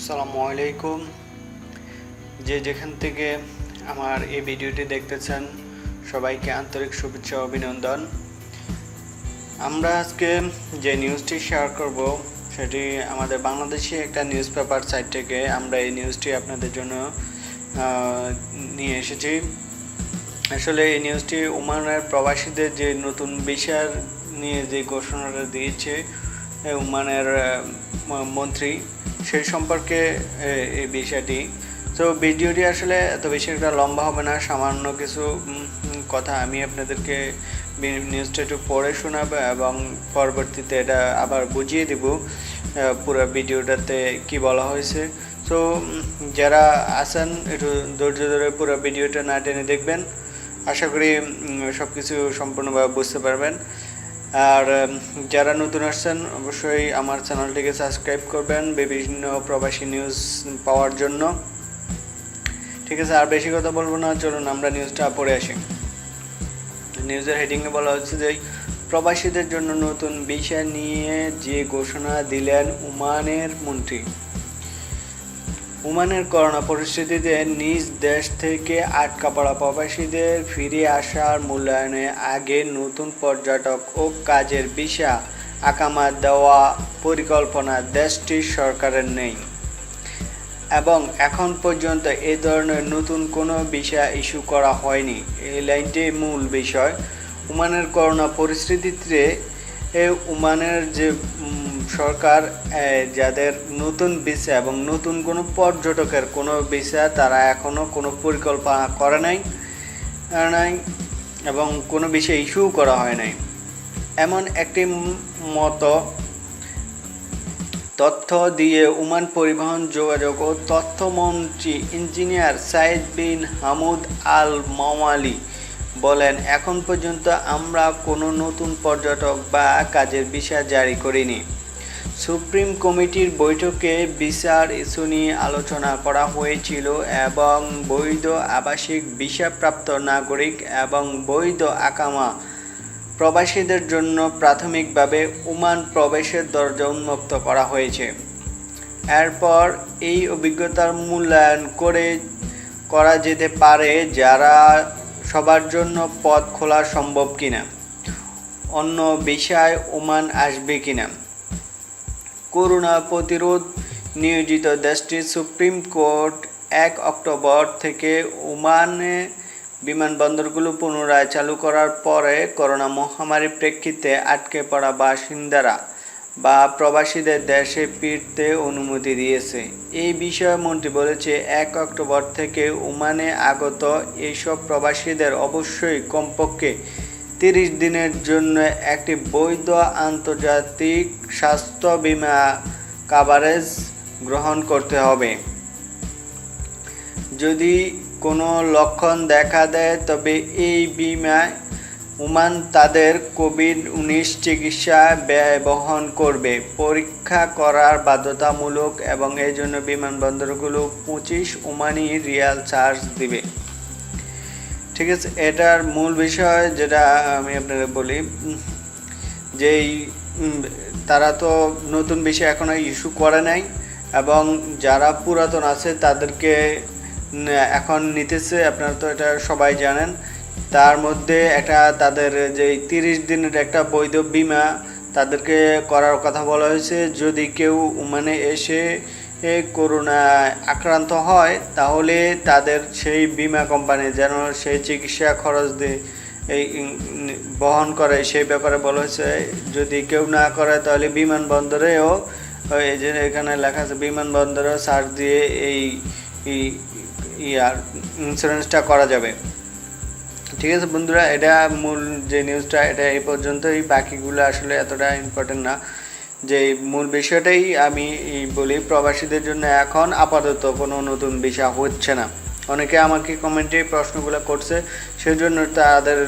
আসসালামু আলাইকুম। যে যেখান থেকে আমার এই ভিডিওটি দেখতেছেন সবাইকে আন্তরিক শুভেচ্ছা অভিনন্দন। আমরা আজকে যে নিউজটি শেয়ার করব সেটি আমাদের বাংলাদেশি একটা নিউজ পেপার সাইট থেকে আমরা এই নিউজটি আপনাদের জন্য নিয়ে এসেছি। আসলে এই নিউজটি ওমানের প্রবাসীদের যে নতুন বিষয় নিয়ে যে ঘোষণাটা দিয়েছে এ, ওমানের মন্ত্রী সেই সম্পর্কে এই বিষয়টি। তো ভিডিওটি আসলে এত বেশি একটা লম্বা হবে না, সামান্য কিছু কথা আমি আপনাদেরকে নিউজটা একটু পড়ে শোনাবো এবং পরবর্তীতে এটা আবার বুঝিয়ে দিব পুরো ভিডিওটাতে কি বলা হয়েছে। তো যারা আছেন, একটু ধৈর্য ধরে পুরো ভিডিওটা না টেনে দেখবেন। আশা করি সব কিছু সম্পূর্ণভাবে বুঝতে পারবেন। আর যারা নতুন আসছেন, অবশ্যই আমার চ্যানেলটিকে সাবস্ক্রাইব করবেন বিভিন্ন প্রবাসী নিউজ পাওয়ার জন্য। ঠিক আছে, আর বেশি কথা বলব না, চলুন আমরা নিউজটা পড়ে আসি। নিউজের হেডিংয়ে বলা হচ্ছে যে, প্রবাসীদের জন্য নতুন বিষয় নিয়ে যে ঘোষণা দিলেন ওমানের মন্ত্রী। ওমানের করোনা পরিস্থিতিতে নিজ দেশ থেকে আটকা পড়া প্রবাসীদের ফিরে আসার মূল্যায়নে আগে নতুন পর্যটক ও কাজের ভিসা আকামা দেওয়া পরিকল্পনা দেশটির সরকারের নেই। এবং এখন পর্যন্ত এ ধরনের নতুন কোনো বিষয় ইস্যু করা হয়নি। এই লাইনটি মূল বিষয়। ওমানের করোনা পরিস্থিতিতে ওমানের যে সরকার যাদের নতুন ভিসা এবং নতুন কোনো পর্যটকের কোনো ভিসা তারা এখনও কোনো পরিকল্পনা করে নাই নাই এবং কোনো বিষয় ইস্যু করা হয় নাই। এমন একটি মতো তথ্য দিয়ে ওমান পরিবহন যোগাযোগ ও তথ্যমন্ত্রী engineer Said bin Hamoud Al Maawali বলেন, এখন পর্যন্ত আমরা কোনো নতুন পর্যটক বা কাজের বিষয় জারি করিনি। সুপ্রিম কমিটির বৈঠকে বিচার ইস্যু নিয়ে আলোচনা করা হয়েছিল এবং বৈধ আবাসিক ভিসাপ্রাপ্ত নাগরিক এবং বৈধ আকামা প্রবাসীদের জন্য প্রাথমিকভাবে ওমান প্রবেশের দরজা উন্মুক্ত করা হয়েছে। এরপর এই অভিজ্ঞতার মূল্যায়ন করে করা যেতে পারে যারা সবার জন্য পথ খোলা সম্ভব কিনা, অন্য বিষয় ওমান আসবে কিনা। করোনা প্রতিরোধ নিয়োজিত দেশটির সুপ্রিম কোর্ট এক অক্টোবর থেকে ওমানে বিমানবন্দরগুলো পুনরায় চালু করার পরে করোনা মহামারীর প্রেক্ষিতে আটকে পড়া বাসিন্দারা বা প্রবাসীদের দেশে ফিরতে অনুমতি দিয়েছে। এই বিষয়ে মন্ত্রী বলেছে, এক অক্টোবর থেকে ওমানে আগত এইসব প্রবাসীদের অবশ্যই কমপক্ষে তিরিশ দিনের জন্য একটি বৈধ আন্তর্জাতিক স্বাস্থ্য বীমা কাভারেজ গ্রহণ করতে হবে। যদি কোনো লক্ষণ দেখা দেয়, তবে এই বিমায় ওমান তাদের কোভিড উনিশ চিকিৎসা ব্যয় বহন করবে। পরীক্ষা করার বাধ্যতামূলক এবং এই জন্য বিমানবন্দরগুলো পঁচিশ ওমানি রিয়াল চার্জ দিবে। ঠিক আছে, এটার মূল বিষয় যেটা আমি আপনাকে বলি যেই তারা তো নতুন বিষয় এখনও ইস্যু করে নাই এবং যারা পুরাতন আছে তাদেরকে এখন নিতেছে, আপনারা তো এটা সবাই জানেন। তার মধ্যে একটা তাদের যে তিরিশ দিনের একটা বৈধ বিমা তাদেরকে করার কথা বলা হয়েছে। যদি কেউ মানে এসে করোনায় আক্রান্ত হয়, তাহলে তাদের সেই বিমা কোম্পানি যেন সেই চিকিৎসা খরচ দিয়ে এই বহন করে। সেই ব্যাপারে বলা হয়েছে, যদি কেউ না করে, তাহলে বিমানবন্দরেও এই যে এখানে লেখা আছে, বিমানবন্দরেও সার্চ দিয়ে এই ইয়ার ইন্স্যুরেন্সটা করা যাবে। ঠিক আছে বন্ধুরা, এটা মূল যে নিউজটা এটা এই পর্যন্তই। বাকিগুলো আসলে এতটা ইম্পর্টেন্ট না। যে মূল বিষয়টাই আমি বলি, প্রবাসীদের জন্য এখন আপাতত কোনো নতুন বিষয় হচ্ছে না। অনেকে আমাকে কমেন্টে প্রশ্নগুলো করছে, সেজন্য তাদের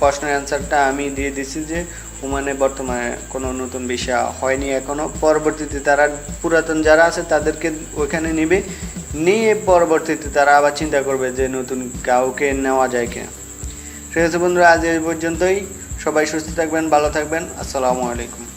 প্রশ্নের অ্যান্সারটা আমি দিয়ে দিছি যে, ওমানে বর্তমানে কোনো নতুন বিষয় হয়নি এখনও। পরবর্তীতে তারা পুরাতন যারা আছে তাদেরকে ওইখানে নেবে, নিয়ে পরবর্তীতে তারা আবার চিন্তা করবে যে নতুন কাউকে নেওয়া যায় কিনা। ঠিক আছে বন্ধুরা, আজ এই পর্যন্তই। সবাই সুস্থ থাকবেন, ভালো থাকবেন। আসসালামু আলাইকুম।